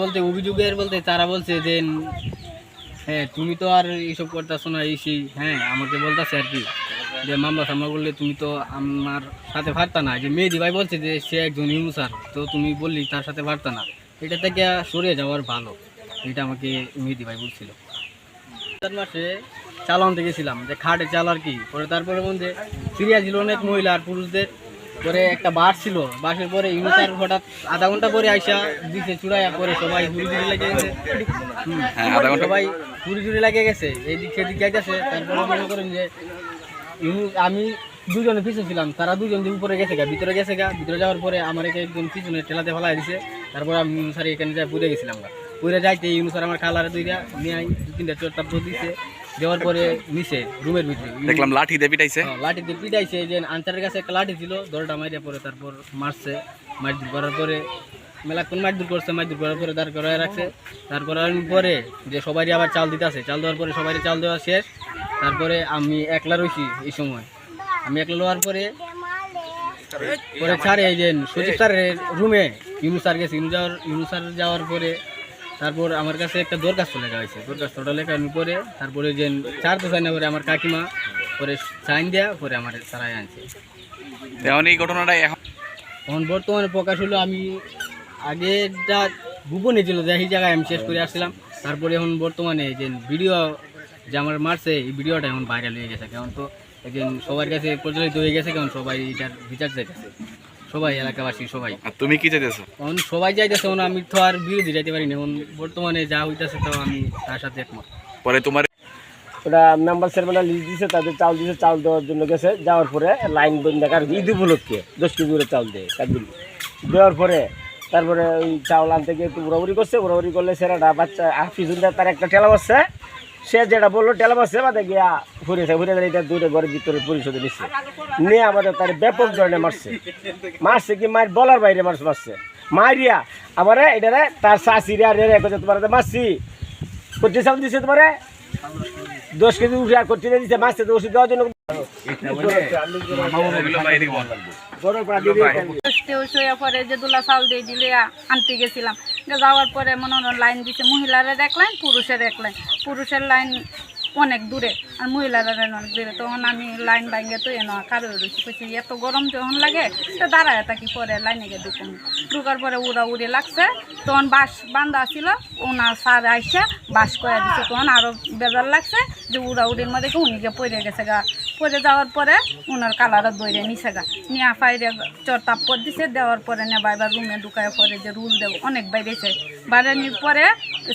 বলতে অভিযোগের বলতে তারা বলছে যে হ্যাঁ তুমি তো আর এইসব করতেছো না, এই সেই হ্যাঁ আমাকে বলতেছে আর কি, যে মামলা সামলা করলে তুমি তো আমার সাথে পারতা না। যে মেহেদি ভাই বলছে যে সে একজন ইউনুসার, তো তুমি বললি তার সাথে পারতা না। এটা থেকে সরে যাওয়ার ভালো, এটা আমাকে মেহেদি ভাই বলছিল। চার মাসে চাল আনতে গেছিলাম, যে খাটে চাল আর কি, পরে তারপরে বলতে সিরিয়া ছিল অনেক মহিলা আর পুরুষদের। পরে একটা বাস ছিল বাসের পরে ইউনিসার হঠাৎ আধা ঘণ্টা পরে আইসা দিছে চূড়াইয়া পরে সবাই হুড়ি ঝুড়ি লেগে গেছে। হ্যাঁ, আধা ঘন্টা- সবাই হুড়ি ঝুড়ি লেগে গেছে এইদিক সেদিক যাইতেছে তারপরে মনে করেন যে আমি দুজনে পিছনে ছিলাম তারা দুজন উপরে গেছে গা ভিতরে গেছে গা ভিতরে যাওয়ার পরে আমার একে একজন পিছনে ঠেলাতে ফেলাই দিছে তারপর আমি ইউনুসার এখানে যাই পুড়ে গেছিলাম গা। পুড়ে যাইতে ইউনুসার আমার খালারে দুইটা নিয়ে তিনটা চোরটা দিছে। দেওয়ার পরে নিচে রুমের ভিতরে। দেখলাম লাঠি দিয়ে পিটাইছে। হ্যাঁ, লাঠি দিয়ে পিটাইছে যে আনসারের কাছে একটা লাঠি ছিল দরটা মারিয়া পরে তারপর মারছে। মারধর করার পরে মেলাক্ষণ মারধর করছে মারধর করার পরে দাঁড় করায় রাখছে। তার করার পরে যে সবারই আবার চাল দিতেছে চাল দেওয়ার পরে সবারই চাল দেওয়া শেষ। তারপরে আমি একলা রয়েছি এই সময়। আমি একলা লওয়ার পরে পরে ছাড়ে এই যে সচিব স্যারের রুমে ইউনু স্যার গেছে। ইউনু যাওয়ার ইউনু স্যার যাওয়ার পরে তারপর আমার কাছে একটা দরখাস্ত লেখা হয়েছে। দরখাস্তটা লেখানোর পরে তারপরে যে চার তো সাইন পরে আমার কাকিমা পরে সাইন দেয়া পরে আমার সারাই আনছে। এখন এই ঘটনাটা এখন এখন বর্তমানে প্রকাশ হলো আমি আগেটা গোপনে ছিল যে এই জায়গায় আমি শেষ করে আসছিলাম। তারপরে এখন বর্তমানে যে ভিডিও যে আমার মারছে এই ভিডিওটা এখন ভাইরাল হয়ে গেছে। কারণ তো একজন সবার কাছে প্রচলিত হয়ে গেছে কারণ সবাই এটার বিচার চাইতেছে। সবাই এলাকাবাসী সবাই। আর তুমি কি চাইতেছো? এখন সবাই যাইতেছে এখন আমি তো আর বিরোধী যাইতে পারি না এখন বর্তমানে যা হইতেছে তো আমি তার সাথে একমত। পরে তোমার ওরা মেম্বার চেয়ারম্যানরা লিস্ট দিছে তাদের চাউল দিছে চাউল দেওয়ার জন্য গেছে। যাওয়ার পরে লাইন বন্ধ কার ঈদ উপলক্ষে দশ কেজি করে চাউল দেয় কাকবিল দেওয়ার পরে তারপরে ওই চাউল আনতে গিয়ে একটু উড়াউড়ি করছে। উড়াউড়ি করলে সেরাটা বাচ্চা হাফিজুন তার একটা ঠেলা বসছে সে যেটা বলল টেলাবাস সেবাতে গিয়া ঘুরেছে ঘুরে এটা দূরে ঘরের ভিতরে পরিশোধ নিচ্ছে নিয়ে আমাদের তার ব্যাপক ধরনে মারছে। মারছে কি মার বলার বাইরে মানুষ মারছে। মারিয়া, আমারে এটারে তার শাশিরা রে রে করছে তোমার মারছি। করতে চাউল দিচ্ছে তোমার? দশ কেজি উঠে আর করতে দিচ্ছে মারছে তো ওষুধ দেওয়ার জন্য আনতে গেছিলাম যাওয়ার পরে মনে লাইন দিছে মহিলারা এক লাইন পুরুষের এক লাইন পুরুষের লাইন অনেক দূরে আর মহিলারা আমি লাইন ভাঙ্গে তো এনে কারও এত গরম যখন লাগে তো দাঁড়ায় থাকি পরে লাইনে গিয়ে ঢুকুন ঢুকার পরে উড়া উড়ে লাগছে তখন বাস বান্ধা ছিল ওনার সার আইসা বাস করে দিচ্ছে তখন আরও বেজার লাগছে যে উড়া উড়ির মধ্যে কি উনিকে পড়ে গেছে গা? পরে যাওয়ার পরে ওনার কালারও দইরে নিছে গা। নিয়ে ফাইরে চর তাপ করে দিছে, দেওয়ার পরে নেবা এবার রুমে ঢুকায় পরে যে রুল দেব, অনেক বাইরেছে। বাইরেনির পরে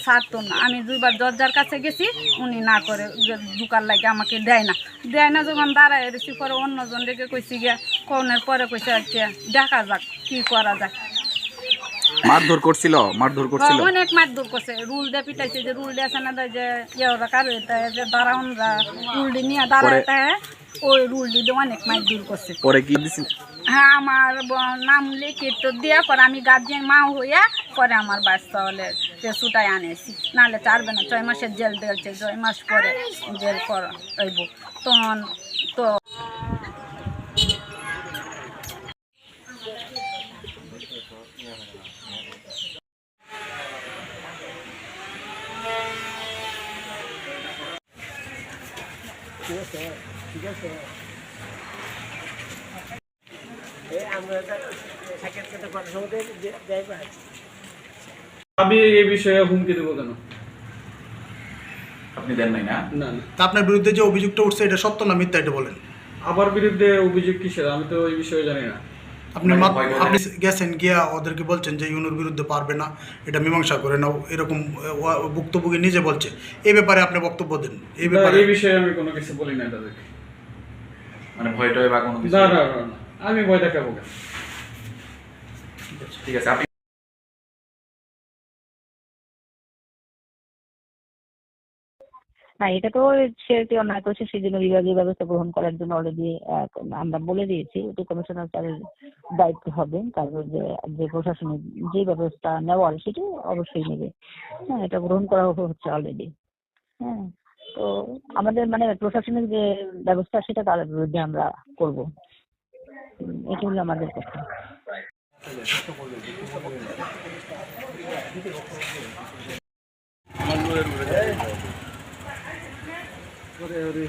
সারতো না, আমি দুইবার দরজার কাছে গেছি, উনি না করে ঢুকার লাগে আমাকে দেয় না। দেয় না যখন দাঁড়ায় রয়েছি পরে অন্যজন রেখে কইছি গিয়া কনের পরে কইছে দেখা যাক, কি করা যায়। মারধর করছিল মারধর করছিল। অনেক মারধর করছে। রুল দিয়ে পিটাইছে যে রুল দিয়ে না যে ইয়ে ওরা কারও যে দাঁড়াউন রুল দিয়ে নিয়ে দাঁড়াতে ওই রুল দিয়ে অনেক মারধর করছে। পরে কি দিছিল হ্যাঁ আমার নাম লিখে তো দিয়া পরে আমি গার্জিয়ান মা হইয়া পরে আমার বাচ্চা হলে যে ছুটাই আনেছি। নাহলে চারবে না ছয় মাসের জেল দিয়েছে ছয় মাস পরে জেল কর হইব। তখন তো আমি এই বিষয়ে হুমকি দেবো কেন? আপনি দেন নাই না? না না। তা আপনার বিরুদ্ধে যে অভিযোগটা উঠছে এটা সত্য না মিথ্যা এটা বলেন? আমার বিরুদ্ধে অভিযোগ কিসের? আমি তো এই বিষয়ে জানি না। আপনি? আপনি গেছেন গিয়া ওদেরকে বলছেন যে ইউনুর বিরুদ্ধে পারবে না এটা মীমাংসা করে নাও এরকম বক্তব্যকে নিজে বলছে এই ব্যাপারে আপনি বক্তব্য দেন এই ব্যাপারে এই বিষয়ে আমি কোনো কিছু বলি না তাদেরকে মানে ভয় টয় বা কোনো কিছু না না না না। আমি ভয় দেখাবো ঠিক আছে আপনি না এটা তো একটি অন্যায় করেছে সেই জন্য বিভাগীয় ব্যবস্থা গ্রহণ করার জন্য অলরেডি আমরা বলে দিয়েছি, এটি কমিশনার স্যারের দায়িত্ব হবে তারপর যে প্রশাসনিক যে ব্যবস্থা নেওয়ার সেটি অবশ্যই নেবে। হ্যাঁ এটা গ্রহণ করা হচ্ছে অলরেডি হ্যাঁ তো আমাদের মানে প্রশাসনিক যে ব্যবস্থা, সেটা তার বিরুদ্ধে আমরা করব। এটা হলো আমাদের কথা। ഒരു